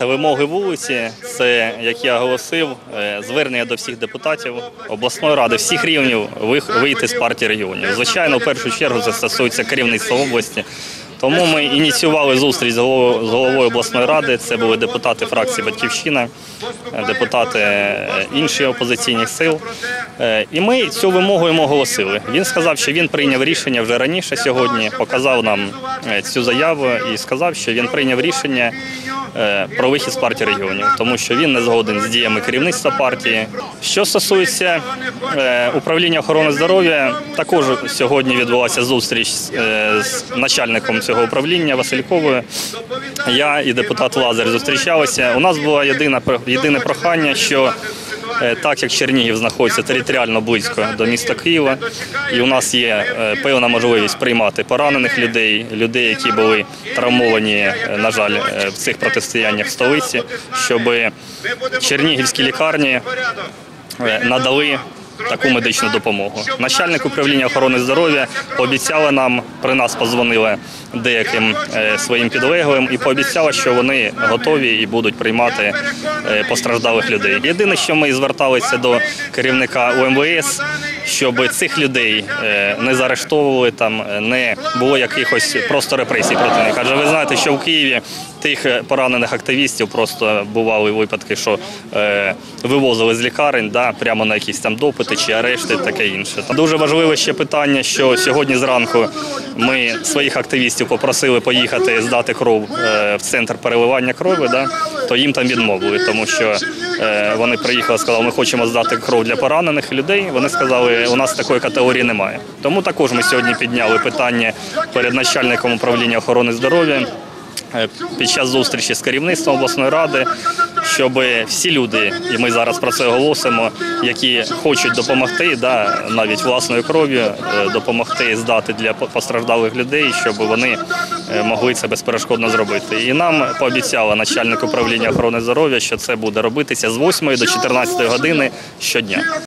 Вимоги вулиці це, як я оголосив, е, звернення до всіх депутатів обласної ради, всіх рівнів вийти з партії регіонів. Звичайно, в першу чергу це стосується керівництва області. Тому ми ініціювали зустріч з головою, обласної ради. Це були депутати фракції Батьківщина, е, депутати е, інших опозиційних сил. Е, І ми цю вимогу йому оголосили. Він сказав, що він прийняв рішення вже раніше сьогодні, показав нам цю заяву і сказав, що він прийняв рішення про вихід з партії регіонів, тому що він не згоден з діями керівництва партії. Що стосується управління охорони здоров'я, також сьогодні відбулася зустріч з начальником цього управління Васильковою. Я і депутат Лазар зустрічалися. У нас було єдине, єдине прохання, що Е, Так як Чернігів знаходиться територіально близько до міста Києва, і у нас є е, певна можливість приймати поранених людей, людей, які були травмовані, е, на жаль, в цих протистояннях в столиці, щоб чернігівські лікарні надали. Таку медичну допомогу. Начальник управління охорони здоров'я пообіцяли нам, при нас позвонили деяким е, своїм підлеглим і пообіцяли, що вони готові і будуть приймати е, постраждалих людей. Єдине, що ми зверталися до керівника УМВС, щоб цих людей е, не заарештовували, там е, не було якихось просто репресій проти них. Адже ви знаєте, що в Києві тих е, поранених активістів просто бували випадки, що е, вивозили з лікарень да, прямо на якісь там допити чи арешти, таке інше. Дуже важливе ще питання, що сьогодні зранку ми своїх активістів попросили поїхати здати кров е, в центр переливання крові, да, то їм там відмовили, тому що е, вони приїхали, сказали, ми хочемо здати кров для поранених людей. Вони сказали, у нас такої категорії немає. Тому також ми сьогодні підняли питання перед начальником управління охорони здоров'я е, під час зустрічі з керівництвом обласної ради, щоб всі люди, і ми зараз про це оголосимо, які хочуть допомогти, да, навіть власною кров'ю е, допомогти здати для по- постраждалих людей, щоб вони е, могли це безперешкодно зробити. І нам пообіцяла начальник управління охорони здоров'я, що це буде робитися з 8 до 14 години щодня.